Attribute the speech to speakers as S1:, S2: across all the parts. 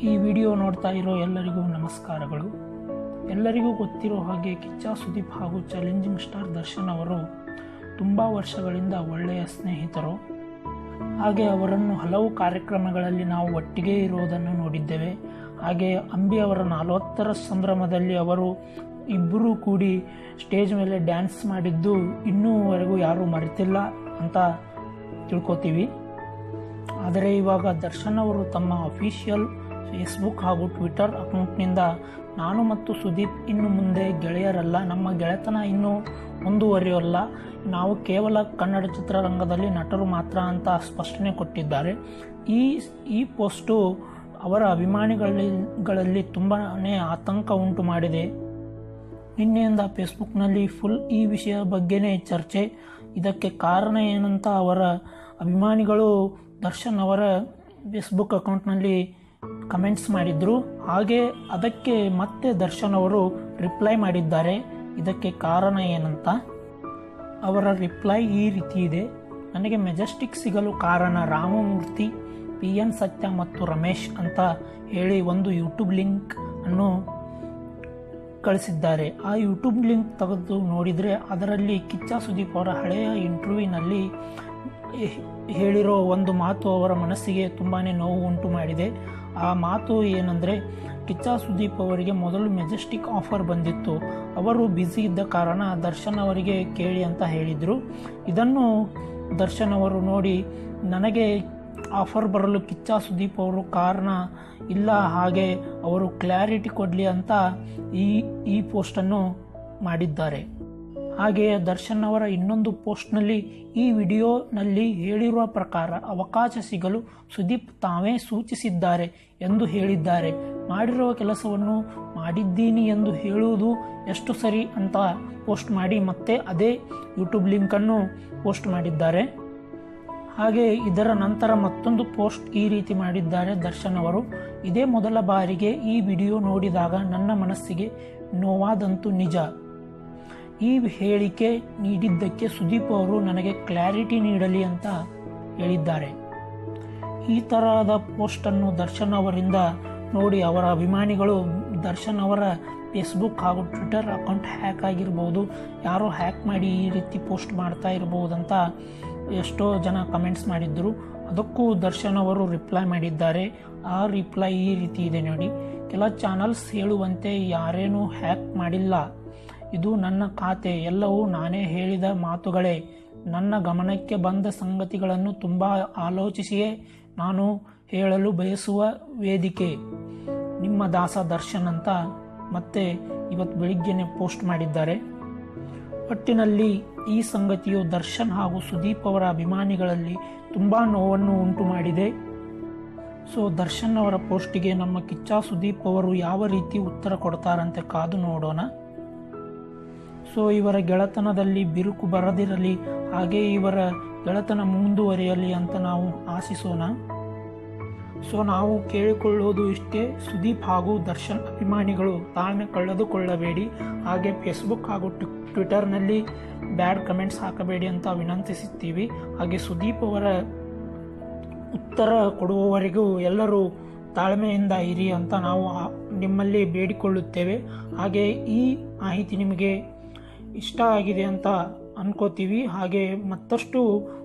S1: ಈ ವಿಡಿಯೋ ನೋಡ್ತಾ ಇರೋ ಎಲ್ಲರಿಗೂ ನಮಸ್ಕಾರಗಳು. ಎಲ್ಲರಿಗೂ ಗೊತ್ತಿರೋ ಹಾಗೆ ಕಿಚ್ಚ ಸುದೀಪ್ ಹಾಗೂ ಚಾಲೆಂಜಿಂಗ್ ಸ್ಟಾರ್ ದರ್ಶನ್ ಅವರು ತುಂಬ ವರ್ಷಗಳಿಂದ ಒಳ್ಳೆಯ ಸ್ನೇಹಿತರು. ಹಾಗೆ ಅವರನ್ನು ಹಲವು ಕಾರ್ಯಕ್ರಮಗಳಲ್ಲಿ ನಾವು ಒಟ್ಟಿಗೆ ಇರುವುದನ್ನು ನೋಡಿದ್ದೇವೆ. ಹಾಗೆ ಅಂಬಿ ಅವರ ನಲವತ್ತರ ಸಂಭ್ರಮದಲ್ಲಿ ಅವರು ಇಬ್ಬರೂ ಕೂಡಿ ಸ್ಟೇಜ್ ಮೇಲೆ ಡ್ಯಾನ್ಸ್ ಮಾಡಿದ್ದು ಇನ್ನೂವರೆಗೂ ಯಾರೂ ಮರೆತಿಲ್ಲ ಅಂತ ತಿಳ್ಕೊತೀವಿ. ಆದರೆ ಇವಾಗ ದರ್ಶನ್ ಅವರು ತಮ್ಮ ಅಫಿಷಿಯಲ್ ಫೇಸ್ಬುಕ್ ಹಾಗೂ ಟ್ವಿಟರ್ ಅಕೌಂಟ್ನಿಂದ ನಾನು ಮತ್ತು ಸುದೀಪ್ ಇನ್ನು ಮುಂದೆ ಗೆಳೆಯರಲ್ಲ. ನಮ್ಮ ಗೆಳೆತನ ಇನ್ನೂ ಮುಂದುವರಿಯೋಲ್ಲ. ನಾವು ಕೇವಲ ಕನ್ನಡ ಚಿತ್ರರಂಗದಲ್ಲಿ ನಟರು ಮಾತ್ರ ಅಂತ ಸ್ಪಷ್ಟನೆ ಕೊಟ್ಟಿದ್ದಾರೆ. ಈ ಈ ಪೋಸ್ಟು ಅವರ ಅಭಿಮಾನಿಗಳಲ್ಲಿ ಗಳಲ್ಲಿ ತುಂಬಾ ಆತಂಕ ಉಂಟು ಮಾಡಿದೆ. ನಿನ್ನೆಯಿಂದ ಫೇಸ್ಬುಕ್ನಲ್ಲಿ ಫುಲ್ ಈ ವಿಷಯ ಬಗ್ಗೆನೇ ಚರ್ಚೆ. ಇದಕ್ಕೆ ಕಾರಣ ಏನಂತ ಅವರ ಅಭಿಮಾನಿಗಳು ದರ್ಶನ್ ಅವರ ಫೇಸ್ಬುಕ್ ಅಕೌಂಟ್ನಲ್ಲಿ ಕಮೆಂಟ್ಸ್ ಮಾಡಿದ್ರು. ಹಾಗೆ ಅದಕ್ಕೆ ಮತ್ತೆ ದರ್ಶನ್ ಅವರು ರಿಪ್ಲೈ ಮಾಡಿದ್ದಾರೆ. ಇದಕ್ಕೆ ಕಾರಣ ಏನಂತ? ಅವರ ರಿಪ್ಲೈ ಈ ರೀತಿ ಇದೆ. ನನಗೆ ಮೆಜೆಸ್ಟಿಕ್ ಸಿಗಲು ಕಾರಣ ರಾಮಮೂರ್ತಿ ಪಿ ಎನ್ ಸತ್ಯ ಮತ್ತು ರಮೇಶ್ ಅಂತ ಹೇಳಿ ಒಂದು ಯೂಟ್ಯೂಬ್ ಲಿಂಕ್ ಅನ್ನು ಕಳಿಸಿದ್ದಾರೆ. ಆ ಯೂಟ್ಯೂಬ್ ಲಿಂಕ್ ತೆಗೆದು ನೋಡಿದರೆ ಅದರಲ್ಲಿ ಕಿಚ್ಚ ಸುದೀಪ್ ಅವರ ಹಳೆಯ ಇಂಟರ್ವ್ಯೂನಲ್ಲಿ ಹೇಳಿರೋ ಒಂದು ಮಾತು ಅವರ ಮನಸ್ಸಿಗೆ ತುಂಬಾ ನೋವು ಉಂಟು ಮಾಡಿದೆ. ಆ ಮಾತು ಏನಂದರೆ, ಕಿಚ್ಚ ಸುದೀಪ್ ಅವರಿಗೆ ಮೊದಲು ಮೆಜೆಸ್ಟಿಕ್ ಆಫರ್ ಬಂದಿತ್ತು. ಅವರು ಬ್ಯುಸಿ ಇದ್ದ ಕಾರಣ ದರ್ಶನ್ ಅವರಿಗೆ ಕೇಳಿ ಅಂತ ಹೇಳಿದರು. ಇದನ್ನು ದರ್ಶನ್ ಅವರು ನೋಡಿ ನನಗೆ ಆಫರ್ ಬರಲು ಕಿಚ್ಚ ಸುದೀಪ್ ಅವರು ಕಾರಣ ಇಲ್ಲ, ಹಾಗೆ ಅವರು ಕ್ಲಾರಿಟಿ ಕೊಡಲಿ ಅಂತ ಈ ಈ ಪೋಸ್ಟನ್ನು ಮಾಡಿದ್ದಾರೆ. ಹಾಗೆಯೇ ದರ್ಶನ್ ಅವರ ಇನ್ನೊಂದು ಪೋಸ್ಟ್ನಲ್ಲಿ ಈ ವಿಡಿಯೋನಲ್ಲಿ ಹೇಳಿರುವ ಪ್ರಕಾರ ಅವಕಾಶ ಸಿಗಲು ಸುದೀಪ್ ತಾವೇ ಸೂಚಿಸಿದ್ದಾರೆ ಎಂದು ಹೇಳಿದ್ದಾರೆ. ಮಾಡಿರುವ ಕೆಲಸವನ್ನು ಮಾಡಿದ್ದೀನಿ ಎಂದು ಹೇಳುವುದು ಎಷ್ಟು ಸರಿ ಅಂತ ಪೋಸ್ಟ್ ಮಾಡಿ ಮತ್ತೆ ಅದೇ ಯೂಟ್ಯೂಬ್ ಲಿಂಕನ್ನು ಪೋಸ್ಟ್ ಮಾಡಿದ್ದಾರೆ. ಹಾಗೆ ಇದರ ನಂತರ ಮತ್ತೊಂದು ಪೋಸ್ಟ್ ಈ ರೀತಿ ಮಾಡಿದ್ದಾರೆ ದರ್ಶನ್ ಅವರು. ಇದೇ ಮೊದಲ ಬಾರಿಗೆ ಈ ವಿಡಿಯೋ ನೋಡಿದಾಗ ನನ್ನ ಮನಸ್ಸಿಗೆ ನೋವಾದಂತೂ ನಿಜ. ಈ ಹೇಳಿಕೆ ನೀಡಿದ್ದಕ್ಕೆ ಸುದೀಪ್ ಅವರು ನನಗೆ ಕ್ಲಾರಿಟಿ ನೀಡಲಿ ಅಂತ ಹೇಳಿದ್ದಾರೆ. ಈ ತರಹದ ಪೋಸ್ಟನ್ನು ದರ್ಶನ್ ಅವರಿಂದ ನೋಡಿ ಅವರ ಅಭಿಮಾನಿಗಳು ದರ್ಶನ್ ಅವರ ಫೇಸ್ಬುಕ್ ಹಾಗೂ ಟ್ವಿಟರ್ ಅಕೌಂಟ್ ಹ್ಯಾಕ್ ಆಗಿರ್ಬೋದು, ಯಾರೋ ಹ್ಯಾಕ್ ಮಾಡಿ ಈ ರೀತಿ ಪೋಸ್ಟ್ ಮಾಡ್ತಾ ಇರ್ಬೋದಂತ ಎಷ್ಟೋ ಜನ ಕಮೆಂಟ್ಸ್ ಮಾಡಿದ್ದರು ಅದಕ್ಕೂ ದರ್ಶನ್ ಅವರು ರಿಪ್ಲೈ ಮಾಡಿದ್ದಾರೆ. ಆ ರಿಪ್ಲೈ ಈ ರೀತಿ ಇದೆ ನೋಡಿ. ಕೆಲ ಚಾನಲ್ಸ್ ಹೇಳುವಂತೆ ಯಾರೇನೂ ಹ್ಯಾಕ್ ಮಾಡಿಲ್ಲ. ಇದು ನನ್ನ ಖಾತೆ. ಎಲ್ಲವೂ ನಾನೇ ಹೇಳಿದ ಮಾತುಗಳೇ. ನನ್ನ ಗಮನಕ್ಕೆ ಬಂದ ಸಂಗತಿಗಳನ್ನು ತುಂಬ ಆಲೋಚಿಸಿಯೇ ನಾನು ಹೇಳಲು ಬಯಸುವ ವೇದಿಕೆ. ನಿಮ್ಮ ದಾಸ ದರ್ಶನ್ ಅಂತ ಮತ್ತೆ ಇವತ್ತು ಬೆಳಿಗ್ಗೆನೆ ಪೋಸ್ಟ್ ಮಾಡಿದ್ದಾರೆ. ಒಟ್ಟಿನಲ್ಲಿ ಈ ಸಂಗತಿಯು ದರ್ಶನ್ ಹಾಗೂ ಸುದೀಪ್ ಅವರ ಅಭಿಮಾನಿಗಳಲ್ಲಿ ತುಂಬ ನೋವನ್ನು ಉಂಟು ಮಾಡಿದೆ. ಸೊ ದರ್ಶನ್ ಅವರ ಪೋಸ್ಟಿಗೆ ನಮ್ಮ ಕಿಚ್ಚ ಸುದೀಪ್ ಅವರು ಯಾವ ರೀತಿ ಉತ್ತರ ಕೊಡ್ತಾರಂತೆ ಕಾದು ನೋಡೋಣ. ಸೊ ಇವರ ಗೆಳೆತನದಲ್ಲಿ ಬಿರುಕು ಬರದಿರಲಿ, ಹಾಗೆ ಇವರ ಗೆಳೆತನ ಮುಂದುವರಿಯಲಿ ಅಂತ ನಾವು ಆಶಿಸೋಣ. ಸೊ ನಾವು ಕೇಳಿಕೊಳ್ಳೋದು ಇಷ್ಟೇ, ಸುದೀಪ್ ಹಾಗೂ ದರ್ಶನ್ ಅಭಿಮಾನಿಗಳು ತಾಳ್ಮೆ ಕಳೆದುಕೊಳ್ಳಬೇಡಿ. ಹಾಗೆ ಫೇಸ್ಬುಕ್ ಹಾಗೂ ಟ್ವಿಟರ್ನಲ್ಲಿ ಬ್ಯಾಡ್ ಕಮೆಂಟ್ಸ್ ಹಾಕಬೇಡಿ ಅಂತ ವಿನಂತಿಸುತ್ತೀವಿ. ಹಾಗೆ ಸುದೀಪ್ ಅವರ ಉತ್ತರ ಕೊಡುವವರೆಗೂ ಎಲ್ಲರೂ ತಾಳ್ಮೆಯಿಂದ ಇರಿ ಅಂತ ನಾವು ನಿಮ್ಮಲ್ಲಿ ಬೇಡಿಕೊಳ್ಳುತ್ತೇವೆ. ಹಾಗೆ ಈ ಮಾಹಿತಿ ನಿಮಗೆ ಇಷ್ಟ ಆಗಿದೆ ಅಂತ ಅನ್ಕೋತೀವಿ. ಹಾಗೆ ಮತ್ತಷ್ಟು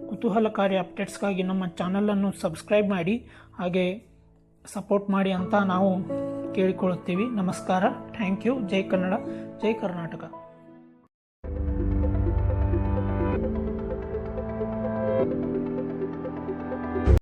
S1: ಕುತೂಹಲಕಾರಿ ಅಪ್ಡೇಟ್ಸ್ಗಾಗಿ ನಮ್ಮ ಚಾನಲನ್ನು ಸಬ್ಸ್ಕ್ರೈಬ್ ಮಾಡಿ, ಹಾಗೆ ಸಪೋರ್ಟ್ ಮಾಡಿ ಅಂತ ನಾವು ಕೇಳಿಕೊಳ್ಳುತ್ತೀವಿ. ನಮಸ್ಕಾರ. Thank you. ಜೈ ಕನ್ನಡ. ಜೈ ಕರ್ನಾಟಕ.